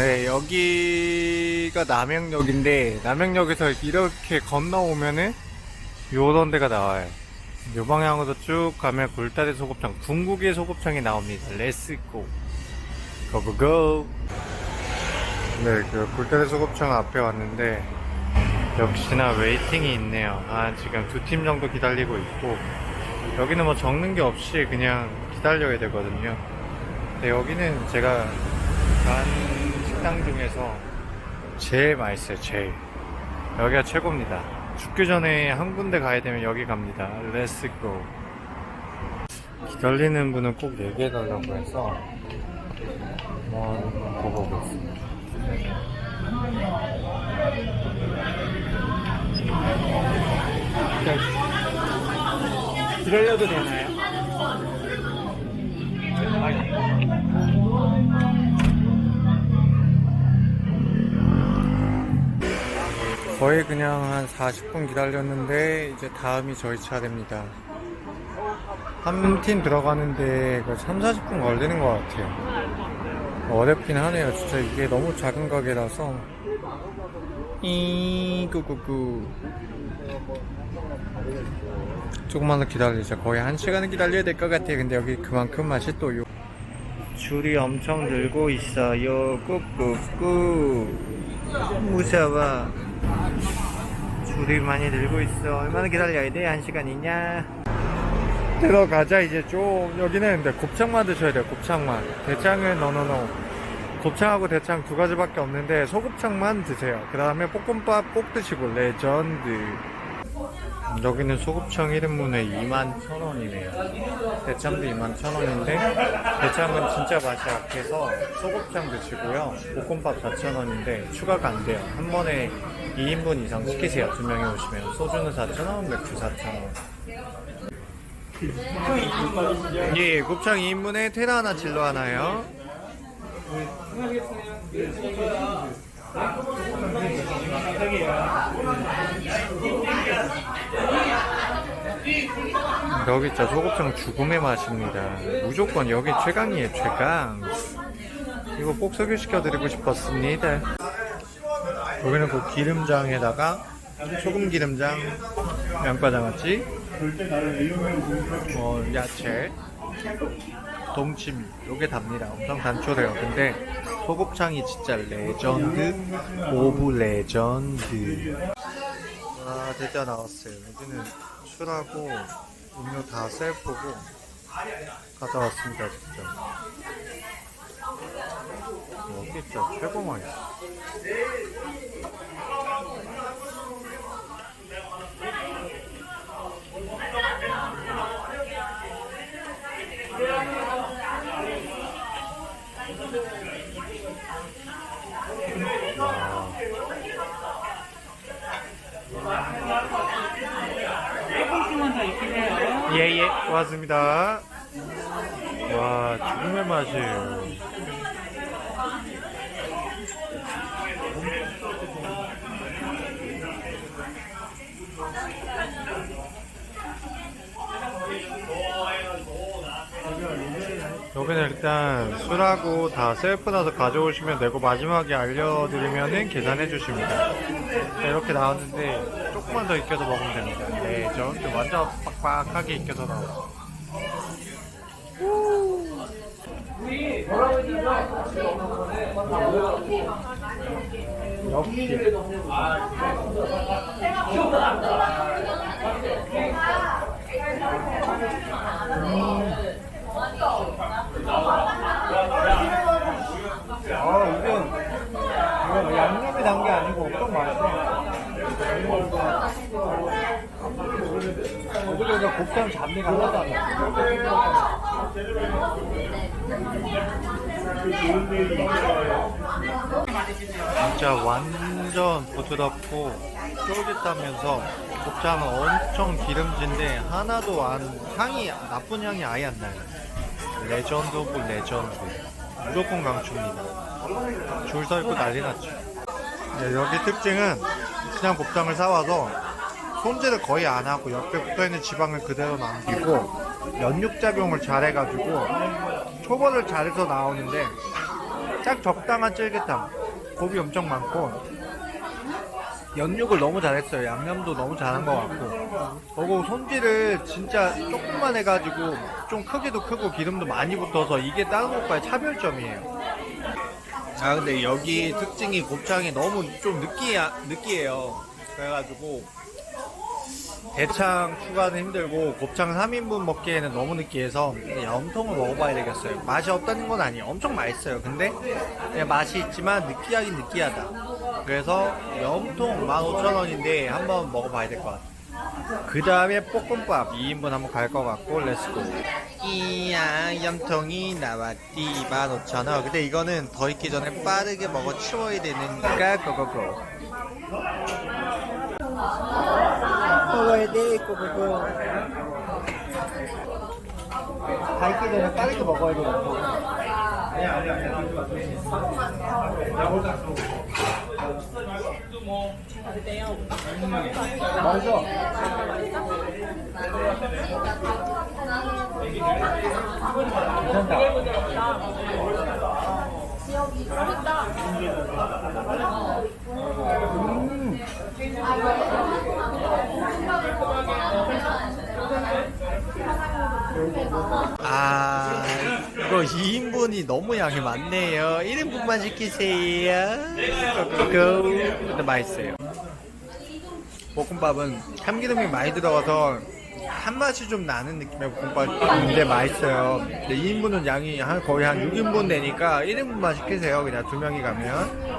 네, 여기가 남양역인데, 남양역에서 이렇게 건너오면은, 요런 데가 나와요. 요 방향으로 쭉 가면 굴다리 소곱창, 궁극의 소곱창이 나옵니다. 렛츠고. 고고고. 네, 그 굴다리 소곱창 앞에 왔는데, 역시나 웨이팅이 있네요. 아, 지금 두 팀 정도 기다리고 있고, 여기는 뭐 적는 게 없이 그냥 기다려야 되거든요. 근데 여기는 제가 간 식당 중에서 제일 맛있어요, 제일. 여기가 최고입니다. 죽기 전에 한 군데 가야 되면 여기 갑니다. 렛츠고. 기다리는 분은 꼭 얘기해달라고 해서 한번 보고 오겠습니다. 기다려도 되나요? 거의 그냥 한 40분 기다렸는데 이제 다음이 저희 차례입니다. 한 팀 들어가는데 그 3, 40분 걸리는 것 같아요. 어렵긴 하네요. 진짜 이게 너무 작은 가게라서. 이 꾸꾸꾸. 조금만 더 기다리자. 거의 한 시간은 기다려야 될 것 같아요. 근데 여기 그만큼 맛이 또 요. 줄이 엄청 늘고 있어요. 꾸꾸꾸. 무서워. 줄이 많이 늘고 있어. 얼마나 기다려야 돼? 한 시간이냐? 들어가자 이제 좀 여기는 근데 곱창만 드셔야 돼요. 곱창만. 대창은 너너너. 곱창하고 대창 두 가지밖에 없는데 소곱창만 드세요. 그 다음에 볶음밥 꼭 드시고 레전드. 여기는 소곱창 1인분에 21,000원이네요. 대창도 21,000원인데 대창은 진짜 맛이 약해서 소곱창 드시고요. 볶음밥 4,000원인데 추가가 안 돼요. 한 번에 2인분 이상 시키세요. 두 명이 오시면 소주는 4,000원, 맥주 4,000원. 예, 곱창 2인분에 테라 하나 진로 하나요. 여기 진짜 소곱창 죽음의 맛입니다. 무조건 여기 최강이에요, 최강. 이거 꼭 소개시켜드리고 싶었습니다. 여기는 그 기름장에다가 소금 기름장, 양파장아찌, 어, 야채, 동치미, 요게 답니다. 엄청 단촐해요. 근데 소곱창이 진짜 레전드, 오브 레전드. 아, 대짜 나왔어요. 여기는 술하고 음료 다 셀프고 가져왔습니다, 진짜. 여기 진짜 최고 맛있어. 더 있으세요. 예, 예, 고맙습니다. 와, 죽음의 맛이에요. 여기는 일단 술하고 다 셀프라서 가져오시면 되고 마지막에 알려드리면은 계산해 주십니다. 네, 이렇게 나왔는데 조금만 더 익혀서 먹으면 됩니다. 네, 저 완전 빡빡하게 익혀서 나와요. 역시 아 이건 이건 양념이 단 게 아니고 엄청 맛있어. 어디가 곱창 잡내가 하나도 안 나. 진짜 완전 부드럽고 쫄깃하면서 곱창은 엄청 기름진데 하나도 안 향이 나쁜 향이 아예 안 나요. 레전드 오브 레전드. 무조건 강추입니다. 줄 서 있고 난리 났죠. 네, 여기 특징은 그냥 곱창을 사와서 손질을 거의 안 하고 옆에 붙어 있는 지방을 그대로 남기고 연육작용을 잘 해가지고 초벌을 잘해서 나오는데 딱 적당한 쫄깃함. 고기 엄청 많고 연육을 너무 잘했어요. 양념도 너무 잘한 것 같고. 그리고 손질을 진짜 조금만 해가지고 좀 크기도 크고 기름도 많이 붙어서 이게 다른 곳과의 차별점이에요. 아 근데 여기 특징이 곱창이 너무 좀 느끼야 느끼해요. 그래가지고 대창 추가는 힘들고 곱창 3인분 먹기에는 너무 느끼해서 염통을 먹어봐야 되겠어요. 맛이 없다는 건 아니에요. 엄청 맛있어요. 근데 맛이 있지만 느끼하긴 느끼하다. 그래서 염통 15,000원인데 한번 먹어봐야 될 것 같아요. 그 다음에 볶음밥. 2인분 한번 갈 것 같고 렛츠고 이야 염통이 나왔디. 15,000원. 근데 이거는 더 익기 전에 빠르게 먹어 치워야 되니까 고고고 먹어야 돼. 고고고 다 익기 전에 빠르게 먹어야 되 맛있어 괜찮다 음. 아, 이거 2인분이 너무 양이 많네요. 1인분만 시키세요. 고고고. 근데 맛있어요. 볶음밥은 참기름이 많이 들어가서 한맛이 좀 나는 느낌의 볶음밥인데 맛있어요. 근데 2인분은 양이 한 거의 한 6인분 되니까 1인분만 시키세요. 그냥 두 명이 가면.